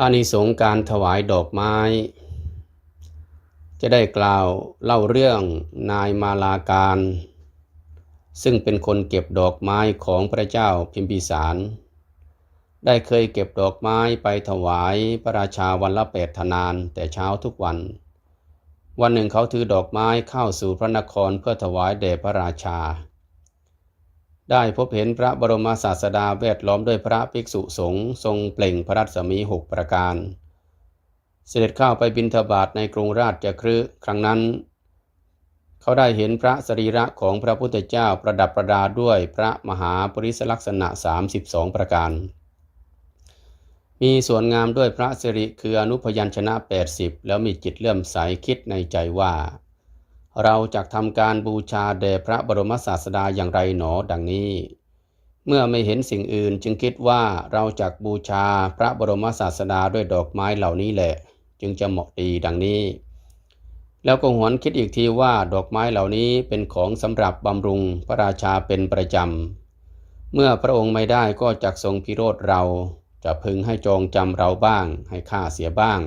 อานิสงส์การถวายดอกไม้ จะได้กล่าวเล่าเรื่องนายมาลาการ ซึ่งเป็นคนเก็บดอกไม้ของพระเจ้าพิมพิสาร ได้เคยเก็บดอกไม้ไปถวายพระราชาวันละแปดธนานแต่เช้าทุกวัน วันหนึ่งเขาถือดอกไม้เข้าสู่พระนครเพื่อถวายแด่พระราชา ได้พบเห็นพระบรมศาสดาแวดล้อมด้วยพระภิกษุสงฆ์ทรงเปล่งพระรัศมีหกประการ เสด็จเข้าไปบิณฑบาตในกรุงราชคฤห์ครั้งนั้น เขาได้เห็นพระสรีระของพระพุทธเจ้าประดับประดาด้วยพระมหาปริศลักษณะ 32 ประการ มีส่วนงามด้วยพระสิริคืออนุพยัญชนะ 80 แล้วมีจิตเลื่อมใสคิดในใจว่า เราจะทำการบูชาแด่พระบรมศาสดาอย่างไรหนอดังนี้ เมื่อไม่เห็นสิ่งอื่นจึงคิดว่าเราจะบูชาพระบรมศาสดาด้วยดอกไม้เหล่านี้แหละ จึงจะเหมาะดีดังนี้ แล้วก็หวนคิดอีกทีว่าดอกไม้เหล่านี้เป็นของสำหรับบำรุงพระราชาเป็นประจำ เมื่อพระองค์ไม่ได้ก็จักทรงพิโรธเราจะพึงให้จองจำเราบ้าง ให้ฆ่าเสียบ้าง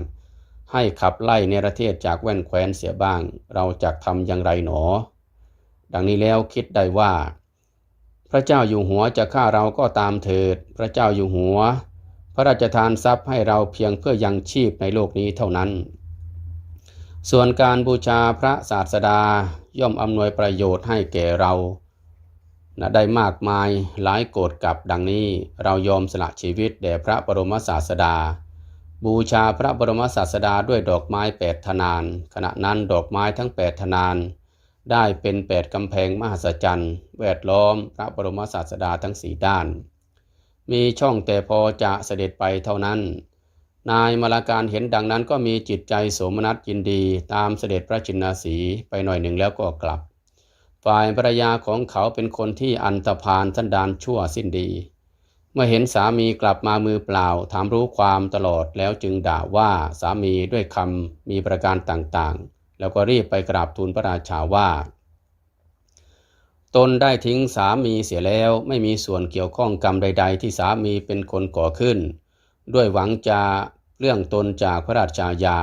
ให้ขับไล่เนรเทศจากแว่นแคว้นเสียบ้าง เราจะทำอย่างไรหนอ ดังนี้แล้วคิดได้ว่า พระเจ้าอยู่หัวจะฆ่าเราก็ตามเถิด พระเจ้าอยู่หัว พระราชทานทรัพย์ให้เราเพียงเพื่อยังชีพในโลกนี้เท่านั้น ส่วนการบูชาพระศาสดาย่อมอำนวยประโยชน์ให้แก่เรานะได้มากมายหลายโกรธกับดังนี้เรายอมสละชีวิตแด่พระบรมศาสดา บูชาพระบรมศาสดาด้วยดอกไม้แปดธนาน ขณะนั้นดอกไม้ทั้งแปดธนาน ได้เป็นแปดกำแพงมหัศจรรย์แวดล้อมพระบรมศาสดาทั้งสี่ด้าน มีช่องแต่พอจะเสด็จไปเท่านั้น นายมาลาการเห็นดังนั้นก็มีจิตใจโสมนัสยินดีตามเสด็จพระจินนาสีไปหน่อยหนึ่งแล้วก็กลับ ฝ่ายภรรยาของเขาเป็นคนที่อันตรพานทันดานชั่วสิ้นดี เมื่อเห็นสามีกลับมามือเปล่า ถามรู้ความตลอดแล้วจึงด่าว่าสามีด้วยคำมีประการต่างๆ แล้วก็รีบไปกราบทูลพระราชาว่าตนได้ทิ้งสามีเสียแล้วไม่มีส่วนเกี่ยวข้องกรรมใด ๆ ที่สามีเป็นคนก่อขึ้น ด้วยหวังจะเรื่องตนจากพระราชายา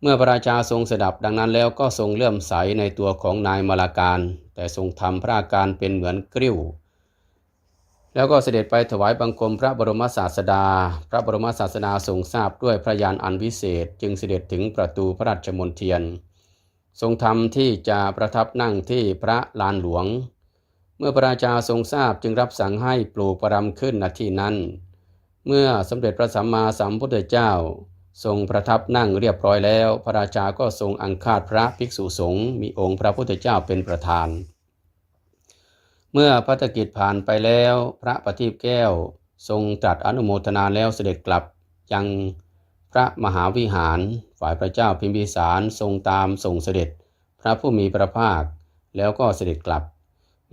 เมื่อพระราชาทรงสดับดังนั้นแล้วก็ทรงเลื่อมใสในตัวของนายมาลาการ แต่ทรงทำพระอาการเป็นเหมือนกริ้ว แล้วก็เสด็จไปถวายบังคมพระบรมศาสดา พระบรมศาสดาทรงทราบด้วยพระยานอันวิเศษ จึงเสด็จถึงประตูพระราชมณฑียน ทรงทำที่จะประทับนั่งที่พระลานหลวง เมื่อพระราชาทรงทราบจึงรับสั่งให้ปลูกประรำขึ้นณที่นั้น เมื่อสมเด็จพระสัมมาสัมพุทธเจ้า ทรงประทับนั่งเรียบร้อยแล้ว พระราชาก็ทรงอังคาดพระภิกษุสงฆ์มีองค์พระพุทธเจ้าเป็นประธาน เมื่อพัฒกิจผ่านไปแล้วพระปฏิบแก้วทรงตรัสอนุโมทนาแล้วเสด็จกลับยังพระมหาวิหาร ฝ่ายพระเจ้าพิมพิสารทรงตามส่งเสด็จ พระผู้มีพระภาคแล้วก็เสด็จกลับ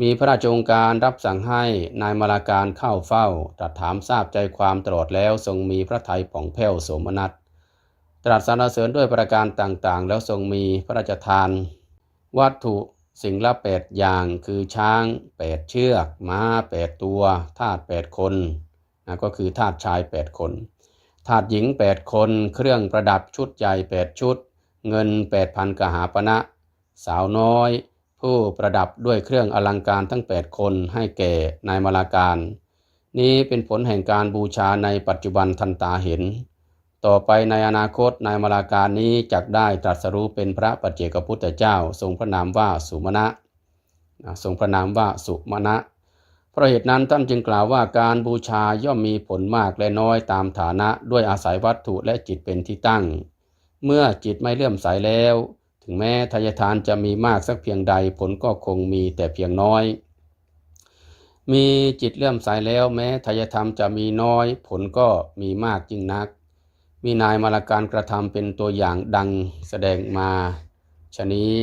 มีพระราชองการรับสั่งให้นายมาลาการเข้าเฝ้าตรัสถามทราบใจความตลอดแล้วทรงมีพระทัยผ่องแผ้วสมนัสตรัสสรรเสริญด้วยประการต่างๆ แล้วทรงมีพระราชทาน วัตถุ สิ่งละแปดอย่างคือช้างแปดเชือก ม้าแปดตัวทาสแปดคนนะก็คือทาสชายแปดคนทาสหญิงแปดคน เครื่องประดับชุดใหญ่แปดชุด เงินแปดพันกหาปณะสาวน้อย ผู้ประดับด้วยเครื่องอลังการทั้งแปดคนให้แก่นายมาลาการ นี้เป็นผลแห่งการบูชาในปัจจุบันทันตาเห็น ต่อไปในอนาคตนายมาลาการนี้จักได้ตรัสรู้เป็นพระปัจเจกพุทธเจ้า ทรงพระนามว่าสุมาณะทรงพระนามว่าสุมาณะเพราะเหตุนั้นท่านจึงกล่าวว่าการบูชาย่อมมีผลมากและน้อยตามฐานะด้วยอาศัยวัตถุและจิตเป็นที่ตั้ง เมื่อจิตไม่เลื่อมใสแล้ว ถึงแม้ทายทานจะมีมากสักเพียงใดผลก็คงมีแต่เพียงน้อย มีจิตเลื่อมใสแล้วแม้ทายธรรมจะมีน้อย ผลก็มีมากยิ่งนัก มีนายมาลาการกระทำเป็นตัวอย่างดังแสดงมาชนี้